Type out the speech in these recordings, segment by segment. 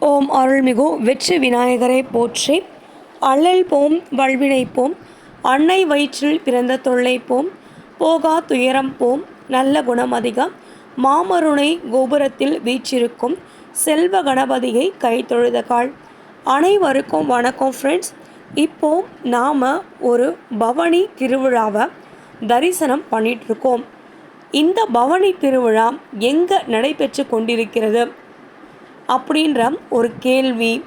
ஓம் அருள்மிகு வெற்றி விநாயகரை போற்றி. அள்ளல் போம் வல்வினை போம் அன்னை வயிற்றில் பிறந்த தொல்லை போம் போகா துயரம் போம் நல்ல குணம் அதிகம் மாமருணை கோபுரத்தில் வீச்சிருக்கும் செல்வ கணபதியை கை தொழுத அனைவருக்கும் வணக்கம் ஃப்ரெண்ட்ஸ் இப்போ நாம் ஒரு பவனி திருவிழாவை தரிசனம் பண்ணிகிட்ருக்கோம் இந்த பவனி திருவிழா எங்கே நடைபெற்று கொண்டிருக்கிறது? அப்படின்ற ஒரு கேள்வி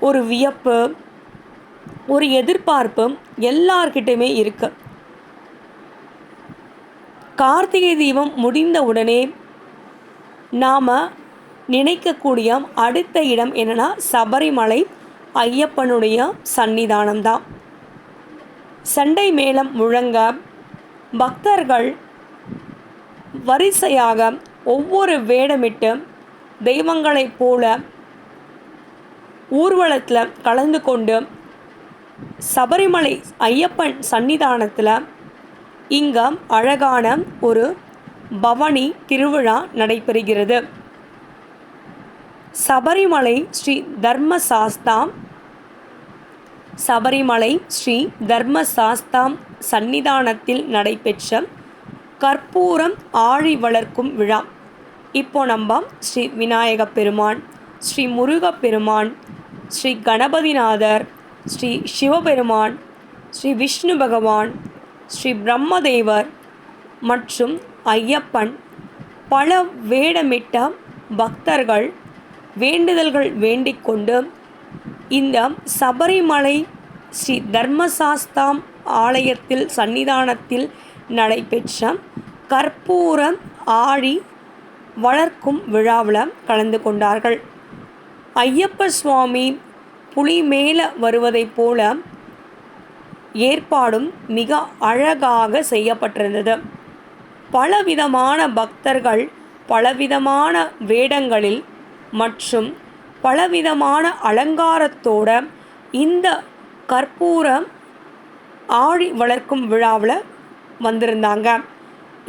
ஒரு வியப்பு ஒரு எதிர்பார்ப்பு எல்லார்கிட்டையுமே இருக்கு. கார்த்திகை தீபம் முடிந்த உடனே நாம் நினைக்கக்கூடிய அடுத்த இடம் என்னென்னா சபரிமலை ஐயப்பனுடைய சன்னிதானம் தான் சண்டை மேளம் முழங்க பக்தர்கள் வரிசையாக ஒவ்வொரு வேடமிட்டு தெய்வங்களைப் போல ஊர்வலத்தில் கலந்து கொண்டு சபரிமலை ஐயப்பன் சன்னிதானத்தில் இங்கே அழகான ஒரு பவனி திருவிழா நடைபெறுகிறது. சபரிமலை ஸ்ரீ தர்மசாஸ்தாம் சபரிமலை ஸ்ரீ தர்மசாஸ்தாம் சன்னிதானத்தில் நடைபெற்ற கற்பூரம் ஆழி வளர்க்கும் விழா. இப்போ நம்ம ஸ்ரீ விநாயக பெருமான் ஸ்ரீ முருகப்பெருமான் ஸ்ரீ கணபதிநாதர் ஸ்ரீ சிவபெருமான் ஸ்ரீ விஷ்ணு பகவான் ஸ்ரீ பிரம்மதேவர் மற்றும் ஐயப்பன் பல வேடமிட்ட பக்தர்கள் வேண்டுதல்கள் வேண்டிக்கொண்டு இந்த சபரிமலை ஸ்ரீ தர்மசாஸ்தாம் ஆலயத்தில் சன்னிதானத்தில் நடைபெற்ற கற்பூர ஆழி வளர்க்கும் விழாவில் கலந்து கொண்டார்கள். ஐயப்ப சுவாமி புலி மேலே வருவதைப் போல ஏற்பாடும் மிக அழகாக செய்யப்பட்டிருந்தது. பலவிதமான பக்தர்கள் பலவிதமான வேடங்களில் மற்றும் பலவிதமான அலங்காரத்தோட இந்த கற்பூரம் ஆழி வளர்க்கும் விழாவில் வந்திருந்தாங்க.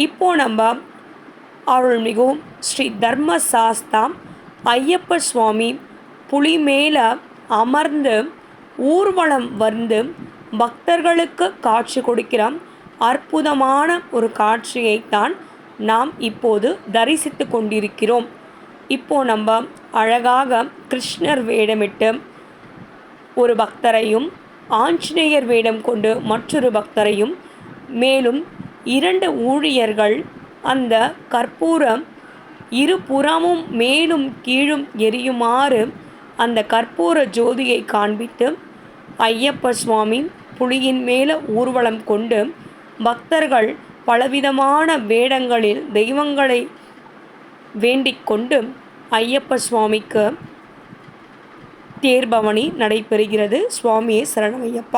இப்போ நம்ம அருள்மிகு ஸ்ரீ தர்ம சாஸ்தாம் ஐயப்ப சுவாமி புலி மேலே அமர்ந்து ஊர்வலம் வந்து பக்தர்களுக்கு காட்சி கொடுக்கிற அற்புதமான ஒரு காட்சியைத்தான் நாம் இப்போது தரிசித்து கொண்டிருக்கிறோம். இப்போ நம்ம அழகாக கிருஷ்ணர் வேடமிட்டு ஒரு பக்தரையும் ஆஞ்சநேயர் வேடம் கொண்டு மற்றொரு பக்தரையும் மேலும் இரண்டு ஊழியர்கள் அந்த கற்பூரம் இருபுறமும் மேலும் கீழும் எரியுமாறு அந்த கற்பூர ஜோதியை காண்பித்து ஐயப்ப சுவாமி புலியின் மேலே ஊர்வலம் கொண்டு பக்தர்கள் பலவிதமான வேடங்களில் தெய்வங்களை வேண்டிக் கொண்டு ஐயப்ப சுவாமிக்கு தேர்பவனி நடைபெறுகிறது. சுவாமியே சரணமையப்பா